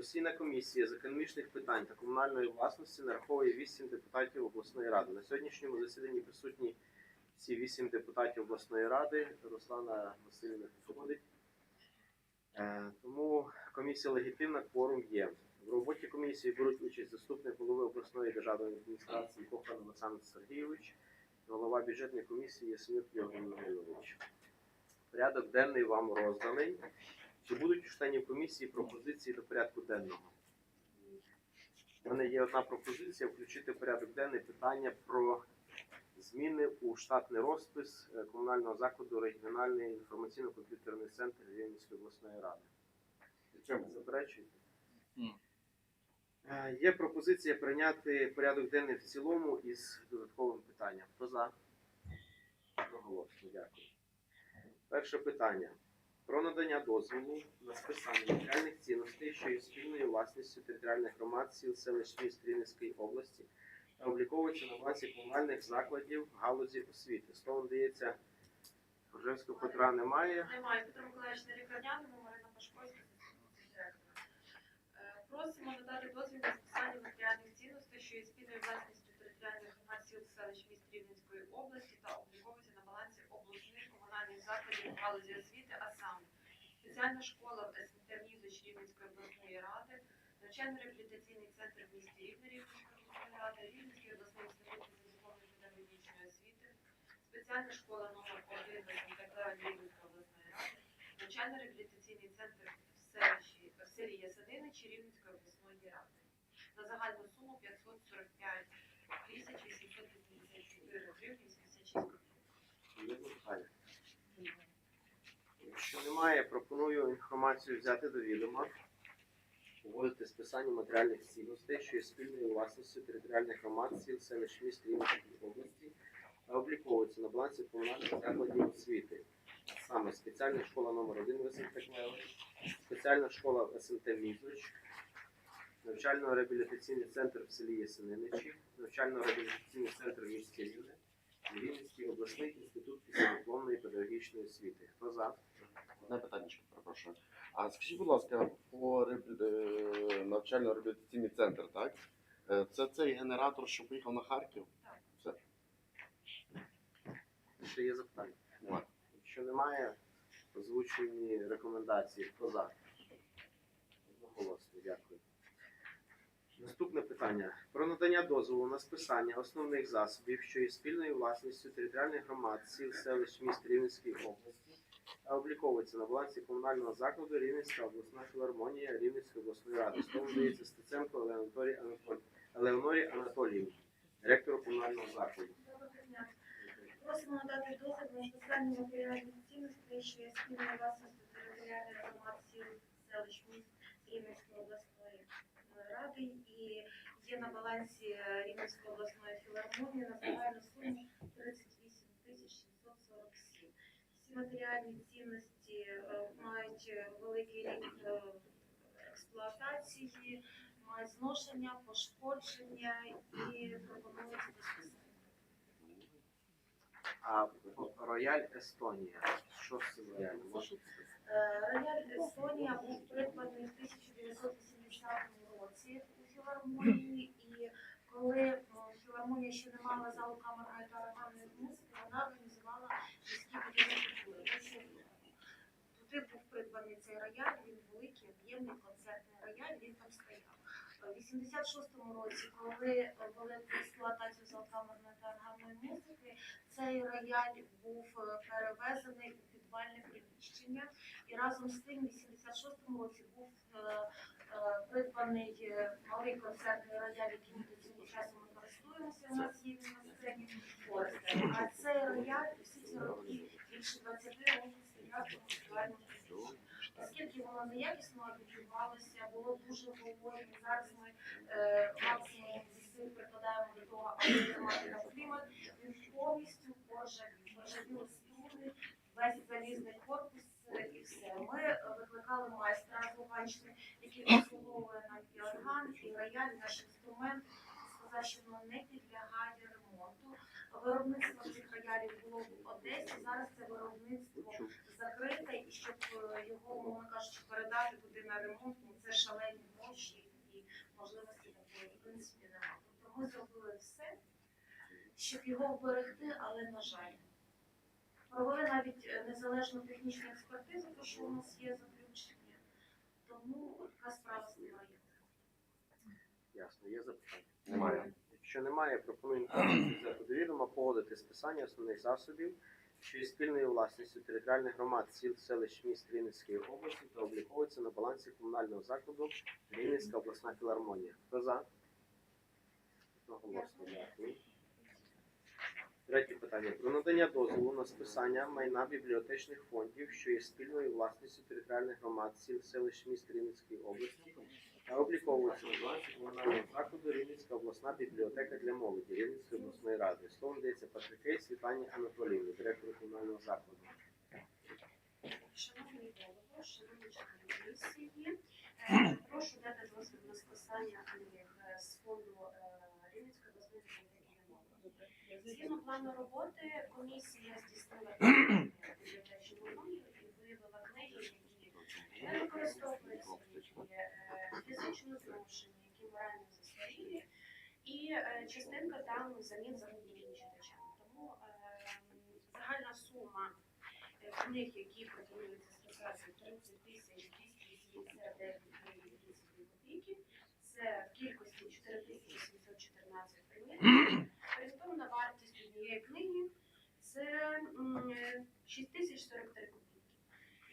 Постійна комісія з економічних питань та комунальної власності нараховує 8 депутатів обласної ради. На сьогоднішньому засіданні присутні всі 8 депутатів обласної ради. Руслана Васильівна підходить. Е, Тому комісія легітимна, кворум є. В роботі комісії беруть участь заступник голови обласної державної адміністрації Кохан Олександр Сергійович, голова бюджетної комісії Євген Григорович. Порядок денний вам розданий. Чи будуть у членів комісії пропозиції до порядку денного? У мене є одна пропозиція включити в порядок денний питання про зміни у штатний розпис е, комунального закладу регіональний інформаційно-комп'ютерний центр Рівненської обласної ради. Заперечуєте? Ні. Е, Є пропозиція прийняти порядок денний в цілому із додатковим питанням. Хто за? Одноголосно, дякую. Перше питання. Про надання дозволу на списання матеріальних цінностей, що є спільною власністю територіальних громад сіл селищ міст Рівненської області та обліковується на базі комунальних закладів галузі освіти. Словом дається Ржевського Петра немає. Немає Петро Миколаївич на лікарняному, Марина. Е, Просимо надати дозвіл на списання матеріальних цінностей, що є спільною власністю територіальних громад сіл селищ міст Рівненської області та обліковується на балансі обласних комунальних закладів в галузі освіти, а саме спеціальна школа СМТ Мізоч Рівненської обласної ради, навчально-реабілітаційний центр в місті Рівне Рівненської обласної ради, Рівненський обласний інститут фізико-духовної педагогічної освіти, спеціальна школа номер 1 в Рівненської обласної ради, навчально-реабілітаційний центр в селищі в селі Ясенини Рівненської обласної ради на загальну суму 545 тисяч 884 гривні 86 копійок. Якщо немає, пропоную інформацію взяти до відома, погодити списання матеріальних цінностей, що є спільною власністю територіальних громад сіл селищ міст Рівненської області та обліковується на балансі комунальних закладів освіти. Саме спеціальна школа номер 1 в СМТ Клевич, спеціальна школа в СМТ Мізоч, навчально-реабілітаційний центр в селі Ясениничі, навчально-реабілітаційний центр місті Рівне, Рівненський обласний інститут післядипломної педагогічної освіти. Хто за? Одне питання, перепрошую. А скажіть, будь ласка, по е, навчально-реабілітаційний центр, так? Е, Це цей генератор, що поїхав на Харків? Так. Все. Ще є запитання? Немає. Якщо немає, озвучені рекомендації. Хто за? Одноголосно, дякую. Наступне питання. Про надання дозволу на списання основних засобів, що є спільною власністю територіальних громад, сіл, селищ, міст Рівненської області, обліковується на балансі комунального закладу Рівненська обласна філармонія Рівненської обласної ради. Слово дається Стеценко Анатолі... Елеонорі Анатоліївні, директору комунального закладу. Просимо надати дозвіл на списання матеріальних цінностей, що є спільною власністю територіальних громад сіл, селищ, міст Рівненської обласної ради і є на балансі Рівненської обласної філармонії на загальну суму 38 тисяч 747. Всі матеріальні цінності е, мають великий рік е, експлуатації, мають зношення, пошкодження і пропонується до. А рояль Естонія. Що з цим роялем? Рояль Естонія був придбаний в 1980 році у філармонії, і коли е, філармонія ще не мала залу камерної та органної музики, вона організувала міські будинки культури. Туди був придбаний цей рояль, він великий, об'ємний концертний рояль, він там стояв. У 86-му році, коли ввели в експлуатацію зал камерної та органної музики, цей рояль був е, перевезений у підвальне приміщення. І разом з тим, в 86-му році був е, е, придбаний е, малий концертний рояль, яким ми до цього часу ми користуємося. У нас є на сцені. А цей рояль всі ці роки більше 20 років стояв у фестивальному приміщенні. Оскільки воно неякісно відчувалося, було дуже поволі. Зараз ми е, максимум зусиль прикладаємо до того, аби тримати на клімат. Він повністю поржавів, поржавіли струни, весь залізний корпус е, і все. Ми викликали майстра з Луганщини, який обслуговує нам і орган, і рояль, наш інструмент. Сказав, що воно не підлягає ремонту. Виробництво цих роялів було в Одесі. Зараз це виробництво закрите, і щоб е, його, мовно кажучи, передати туди на ремонт, ну це шалені гроші і можливості такої, в принципі, немає. Тобто ми зробили все, щоб його вберегти, але на жаль. Провели навіть е, незалежну технічну експертизу, тому що у нас є заключення, тому така справа стоїть. Ясно, є запитання? Немає. Якщо немає, пропоную взяти довідомо, погодити списання основних засобів що є спільною власністю територіальних громад сіл, селищ, міст Рівненської області та обліковується на балансі комунального закладу Рівненська обласна філармонія. Хто за? Одноголосно. Третє питання. Про надання дозволу на списання майна бібліотечних фондів, що є спільною власністю територіальних громад сіл, селищ, міст Рівненської області та обліковується на комунального закладу Рівненська обласна бібліотека для молоді Рівненської обласної ради. Слово надається Патрикей Світлані Анатоліївні, директору комунального закладу. Шановні голово, шановні члени комісії, е, прошу дати дозвіл на списання е, з фонду е, Рівненської обласної бібліотеки мови. Згідно плану роботи, комісія здійснила бібліотечну фонду і виявила книги, які не використовуються, фізично зношені, морально застарілі, і е, частинка там замін загублені читачам. Тому е, загальна сума е, книг, які пропонуються списати 30 тисяч 289 гривень 32 копійки. Це в кількості 4714 примірників. Орієнтовна вартість однієї книги це м, е, 6043 копійки.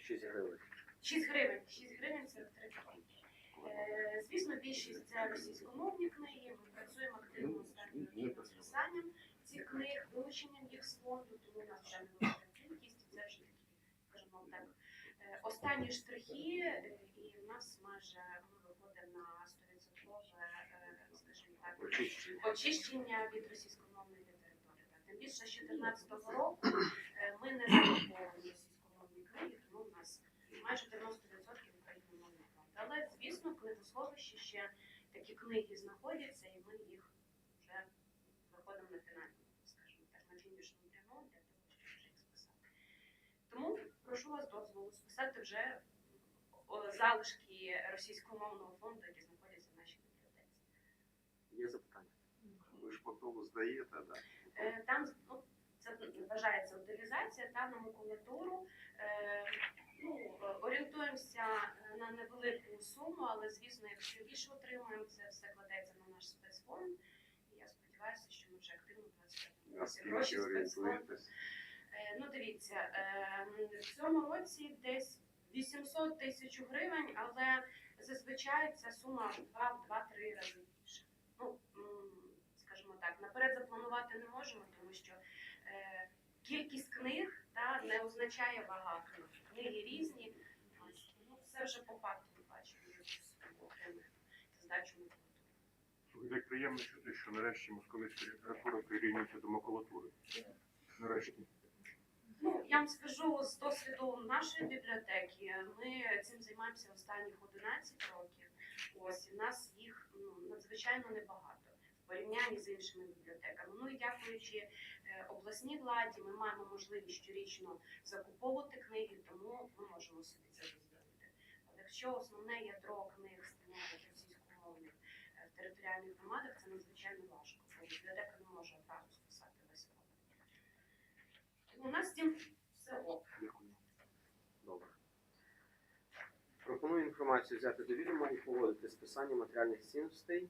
6 гривень. 6 гривень, 6 гривень 43 копійки. Е, Звісно, більшість це російськомовні книги. Ми працюємо активно з терміном розписанням цих книг, вилученням їх з фонду, тому у нас вже невелика кількість. Це вже такі, скажімо так, е, останні штрихи, е, і в нас майже ми виходимо на 100%, е, скажімо так, Очищення. від російськомовної. Так, Тим більше з 2014 року ми не закуповуємо російськомовні книги, тому у нас майже 90% україномовний фонд. Але, звісно, книгосховищі ще такі книги знаходяться, і ми їх вже виходимо на фінальну, скажімо так, на фінішну пряму для того, щоб вже їх списати. Тому прошу вас дозволу списати вже залишки російськомовного фонду, які знаходяться в нашій бібліотеці. Є запитання. Ви ж потім здаєте, да? Е, Там ну, це вважається утилізація та на макулатуру. Е, ну, е, на невелику суму, але звісно, якщо більше отримуємо, це все кладеться на наш спецфонд. І я сподіваюся, що ми вже активно. Гроші спецфонд. Е, Ну, дивіться, е, в цьому році десь 800 тисяч гривень, але зазвичай ця сума в 2-3 рази більше. Ну, скажімо так, наперед запланувати не можемо, тому що кількість книг та, не означає вага книг. Книги різні. Це вже по факту ми бачимо здачу макулатури. Як приємно чути, що нарешті московицька література прирівнюється до макулатури. Нарешті. Ну, я вам скажу з досвіду нашої бібліотеки. Ми цим займаємося останніх 11 років. Ось і в нас їх ну, надзвичайно небагато в порівнянні з іншими бібліотеками. Ну і дякуючи е, обласній владі, ми маємо можливість щорічно закуповувати книги, тому ми можемо собі це дозволити. Якщо основне ядро книг становить російськомовних е, в територіальних громадах, це надзвичайно важко. Бо бібліотека не може одразу списати весь. Тому у нас з цим все ок. Добре. Пропоную інформацію взяти до відома і погодити списання матеріальних цінностей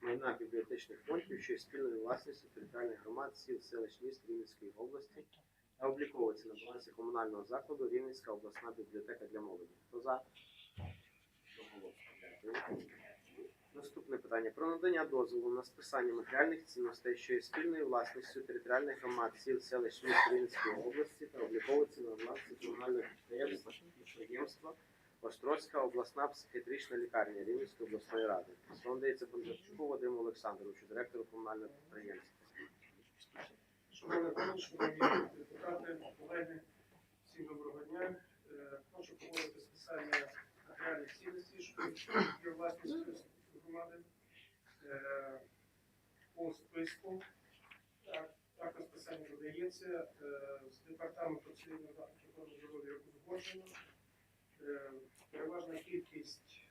майна бібліотечних фондів, що є спільною власністю територіальних громад, сіл, селищ, міст Рівненської області та обліковується на балансі комунального закладу Рівненська обласна бібліотека для молоді. Хто за? Наступне питання про надання дозволу на списання матеріальних цінностей, що є спільною власністю територіальних громад, сіл, селищ, міст Рівненської області та обліковується на балансі комунального підприємства підприємства Острозька обласна психіатрична лікарня Рівненської обласної ради. Слово надається Бондарчуку Вадиму Олександровичу, директору комунального підприємства. Депутати, колеги, всім доброго дня. Е, Хочу погодити списання матеріальних цінностей, є власністю громади Е, по списку. Також списання додається е, з департаменту здоров'я узгоджено. Переважна кількість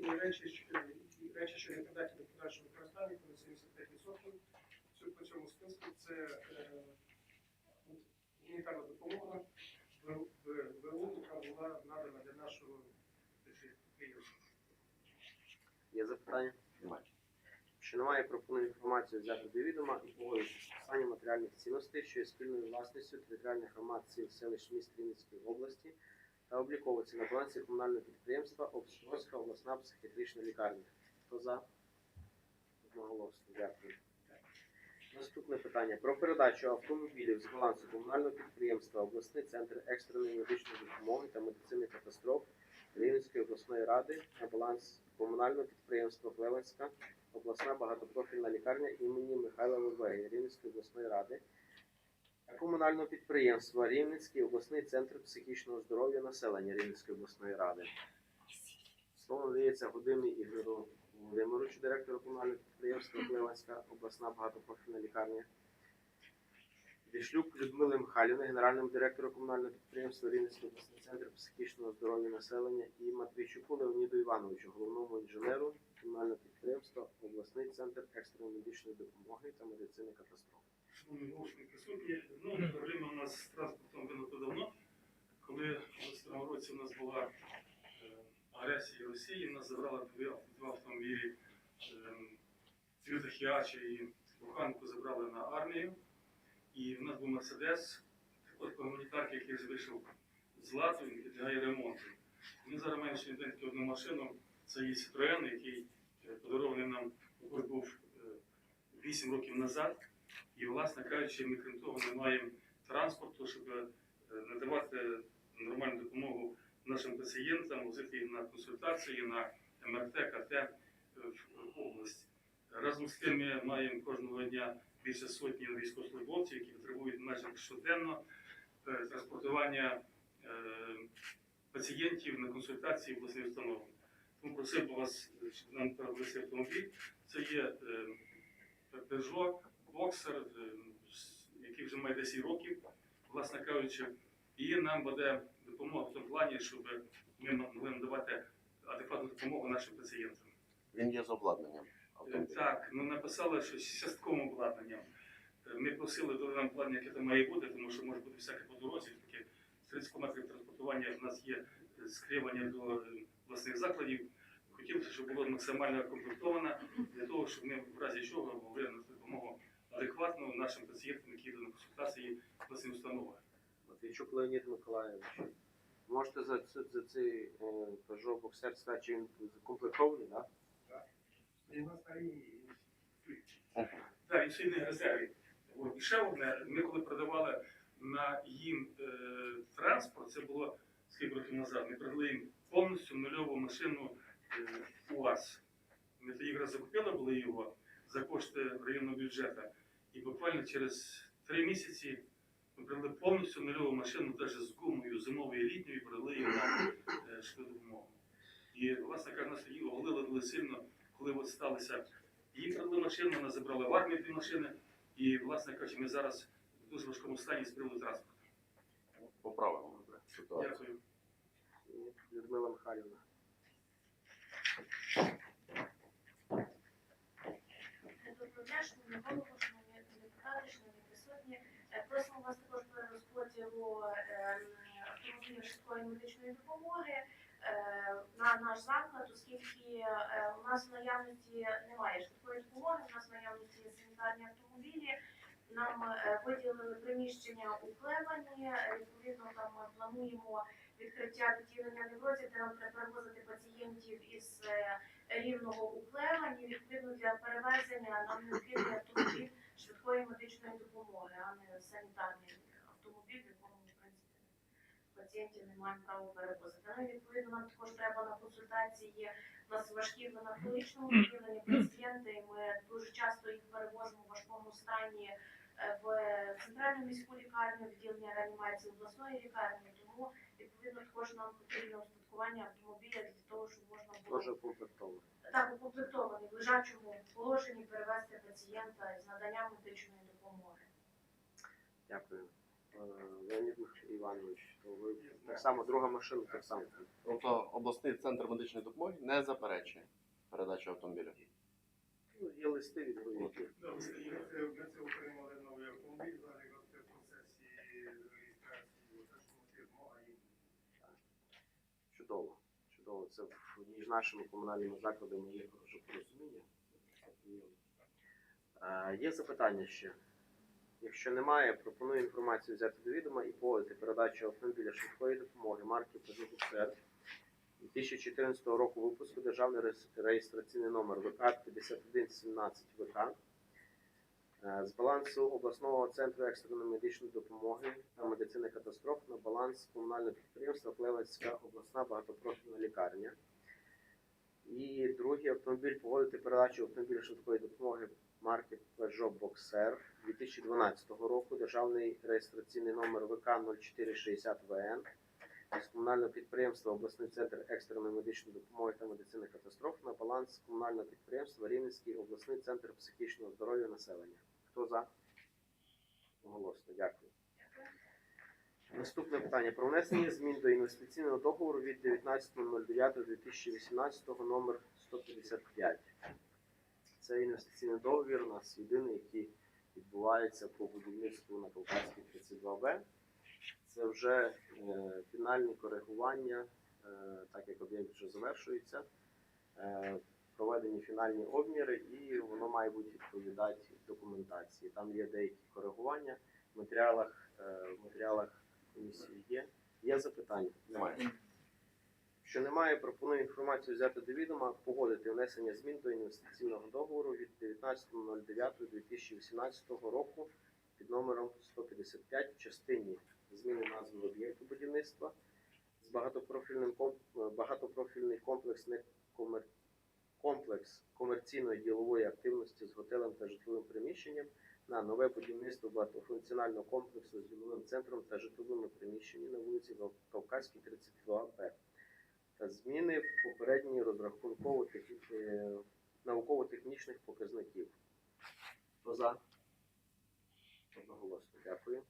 речі, речі, що не податні до подальшого використання абсолютно в цьому списку це е, гуманітарна допомога ВУ, яка була надана для нашого Києва. Є запитання? Що немає, пропоную інформацію взяти до відома і погодитися з матеріальних цінностей, що є спільною власністю територіальних громад сіл селищ міст Рівницької області та обліковується на балансі комунального підприємства Обстрозька обласна психіатрична лікарня. Хто за? Одноголосно. Дякую. Наступне питання про передачу автомобілів з балансу комунального підприємства обласний центр екстреної медичної допомоги та медицини катастроф Рівненської обласної ради на баланс комунального підприємства Плевенська обласна багатопрофільна лікарня імені Михайла Левеги Рівненської обласної ради та комунального підприємства Рівненський обласний центр психічного здоров'я населення Рівненської обласної ради. Слово надається Годимі Ігорю Володимировичу, директору комунального підприємства Плевенська обласна багатопрофільна лікарня. Вішлюк Людмили Михайлівни, генеральному директору комунального підприємства Рівненський обласний центр психічного здоров'я населення і Матвійчуку Леоніду Івановичу, головному інженеру комунального підприємства обласний центр екстреної медичної допомоги та медицини катастроф. Шановні присутні, ну, проблема у нас з транспортом виникла давно. Коли в 22 році у нас була е, агресія Росії, нас забрали два автомобілі Toyota Hiace і Буханку забрали на армію. І в нас був Мерседес, також по гуманітарки, який вийшов з ладу, він підлягає ремонту. Ми зараз маємо сьогодні тільки одну машину, це є Citroen, який е, подарований нам був е, 8 років назад. І, власне кажучи, ми крім того не маємо транспорту, щоб е, надавати нормальну допомогу нашим пацієнтам, возити на консультації, на МРТ, КТ е, в область. Разом з тим ми маємо кожного дня більше сотні військовослужбовців, які потребують майже щоденно е, транспортування е, пацієнтів на консультації в обласні установи. Тому просив би вас, щоб нам передали автомобіль. Це є Peugeot боксер, який вже має 10 років, власне кажучи, і нам буде допомога в тому плані, щоб ми могли надавати адекватну допомогу нашим пацієнтам. Він є з обладнанням. Так, ну написали, що з частковим обладнанням. Ми просили дали нам план, яке там має бути, тому що може бути всяке по дорозі. Таке 30 кілометрів транспортування в нас є скривання до власних закладів. Хотілося, щоб було максимально комплектовано для того, щоб ми в разі чого могли надати допомогу адекватно нашим пацієнтам, які йдуть на консультації в установи. Матвійчук Леонід Миколаївич. Можете за, це- за цей е, Peugeot боксер сказати, чи він закомплектований, так? Так, він ще й не резерві. От. І ще одне, ми коли продавали на їм е, транспорт, це було скільки років назад, ми продали їм повністю нульову машину е, УАЗ. Ми тоді якраз закупили були його за кошти районного бюджету. І буквально через три місяці ми продали повністю нульову машину, навіть з гумою, зимовою і літньою, і продали їм на е, швидку допомогу. І, власне кажучи, нас тоді оголили дуже сильно, коли от сталося їй продали машину, вона забрала в армію дві машини. І, власне кажучи, ми зараз в дуже важкому стані з приводу транспорту. Поправимо ситуацію. Дякую. Людмила Михайлівна. Доброго дня, шановні голови, шановні депутати, шановні присутні. Е, Просимо вас також про розподілу ем, швидкої медичної допомоги е, на наш заклад, оскільки е, у нас в наявності немає швидкої допомоги, у нас в наявності санітарні автомобілі. Нам е, виділили приміщення у Клевані, е, відповідно там ми плануємо відкриття відділення неврозів, де нам треба перевозити пацієнтів із е, рівного у Клевані. Відповідно для перевезення нам необхідний автомобіль швидкої медичної допомоги, а не санітарний автомобіль, в якому в принципі пацієнтів не маємо права перевозити. Ну відповідно нам також треба на консультації. У нас важкі в анатомічному відділенні пацієнти. Ми дуже часто їх перевозимо в важкому стані е, в центральну міську лікарню, відділення реанімації обласної лікарні. Тому відповідно також нам потрібно устаткування автомобіля для того, щоб можна було. Так укомплектований в лежачому положенні перевести пацієнта з наданням медичної допомоги. Дякую. Е, Леонід Іванович, то ви так само, друга машина так само. Тобто обласний центр медичної допомоги не заперечує передачу автомобіля. Ну, є листи відповідні. Да, Ми це отримали новий автомобіль, зараз в процесі реєстрації, оце що потрібно, а їм Чудово. Чудово. це між нашими комунальними закладами є хороше порозуміння. Е, Є запитання ще? Якщо немає, пропоную інформацію взяти до відома і погодити передачу автомобіля швидкої допомоги марки Peugeot Boxer 2014 року випуску державний реєстраційний номер ВК 5117 ВК е, з балансу обласного центру екстреної медичної допомоги та медицини катастроф на баланс комунального підприємства Плевецька обласна багатопрофільна лікарня. І другий автомобіль погодити передачу автомобіля швидкої допомоги марки Peugeot Boxer 2012 року, державний реєстраційний номер ВК 0460 ВН з комунального підприємства обласний центр екстреної медичної допомоги та медицини катастроф на баланс комунального підприємства Рівненський обласний центр психічного здоров'я населення. Хто за? Голосно, дякую. Наступне питання про внесення змін до інвестиційного договору від 19.09.2018 номер 155. Це інвестиційний договір у нас єдиний, який відбувається по будівництву на Кавказькій 32Б. Це вже е, фінальні коригування, е, так як об'єкт вже завершується, е, проведені фінальні обміри, і воно має бути відповідати документації. Там є деякі коригування в матеріалах, е, в матеріалах комісії є. Є запитання? Немає. Що немає, пропоную інформацію взяти до відома, погодити внесення змін до інвестиційного договору від 19.09.2018 року під номером 155 в частині зміни назви об'єкту будівництва з багатопрофільним багатопрофільний комплекс не комер... комплекс комерційної ділової активності з готелем та житловим приміщенням на нове будівництво багатофункціонального комплексу з діловим центром та житловими приміщеннями на вулиці Кавказькій 32Б та зміни в попередній розрахунково е, науково-технічних показників. Хто за? Одноголосно, дякую.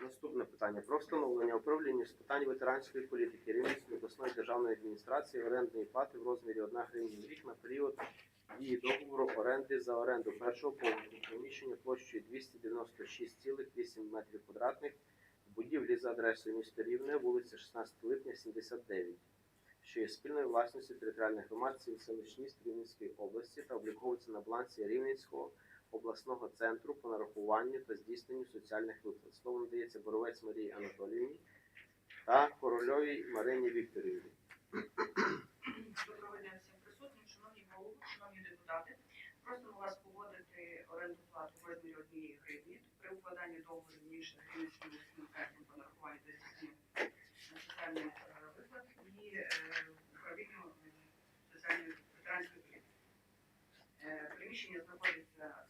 Наступне питання про встановлення управління з питань ветеранської політики Рівненської обласної державної адміністрації орендної плати в розмірі 1 гривня в рік на період дії договору оренди за оренду першого поверху приміщення площею 296,8 метрів квадратних в будівлі за адресою міста Рівне, вулиця 16 липня, 79, що є спільною власністю територіальних громад сіл селищ Рівненської області та обліковується на балансі Рівненського обласного центру по нарахуванню та здійсненню соціальних виплат. Слово надається Боровець Марії Анатоліївні та Корольовій Марині Вікторівні. Присутнім, шановні депутати. Просимо вас погодити оренду плату в розмірі однієї гривні при укладанні договору між Рівненським центром по нарахуванню та здійсненню соціальних виплат і управлінням соціальної ветеранської політики. Приміщення знаходиться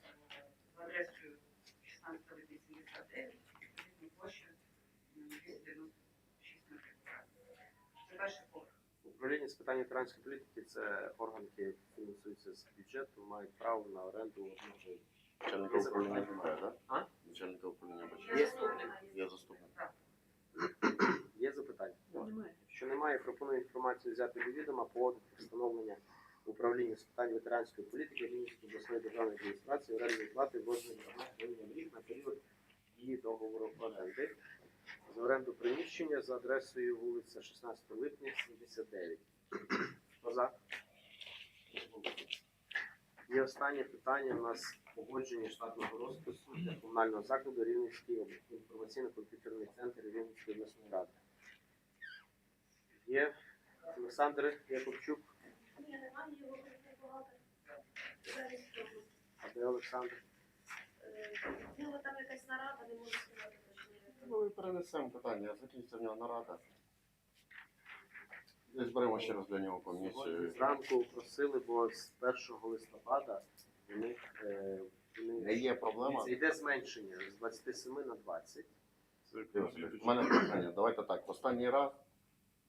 за адресою 16 липня 79, відповідно площа е, 296 метрів. Це поверх. Управління з питань ветеранської політики це орган, який фінансується з бюджету, мають право на оренду одного. Начальника управління немає, так? А? Начальника управління Є бачите? заступник. Є заступник. Є запитання? Немає. Що немає, пропоную інформацію взяти до відома, погодити встановлення управління з питань ветеранської політики Рівненської обласної державної адміністрації орендної плати в розмірі 1 гривня в рік на період дії договору оренди за оренду приміщення за адресою вулиця 16 липня, 79. Хто за? І останнє питання у нас погодження штатного розпису для комунального закладу Рівненський інформаційно-комп'ютерний центр Рівненської обласної ради. Є Олександр Якубчук, Ні, немає його багато. А де Олександр? Е, В нього там якась нарада, не можу сказати ми перенесемо питання, закінчиться в нього нарада. Десь беремо ще раз для нього Сьогодні комісію. зранку просили, бо з 1 листопада у них е, у них- є проблема. Йде зменшення з 27 на 20. У мене питання. Давайте так, останній раз.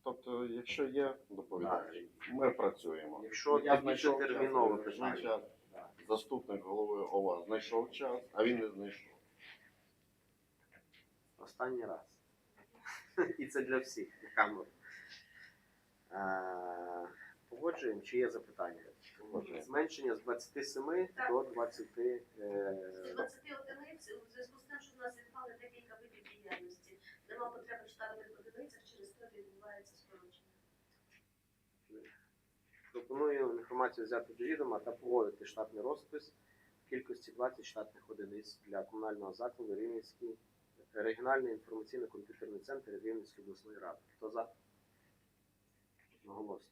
Тобто, якщо є, доповідач. Ми працюємо. Якщо Я знайшов час, я знайшов питання. час. Да. Заступник голови ОВА знайшов час, а він не знайшов. Останній раз. І це для всіх на камеру. Погоджуємо, чи є запитання? Зменшення з 27 до 20. е, З 20 одиниць у зв'язку з тим, що в нас відпали декілька видів діяльності. Нема потреби в штатних одиницях, через те відбувається скорочення. інформацію взяти до відома та погодити штатний розпис в кількості 20 штатних одиниць для комунального закладу Рівненський регіональний інформаційно-комп'ютерний центр Рівненської обласної ради. Хто за? Одноголосно.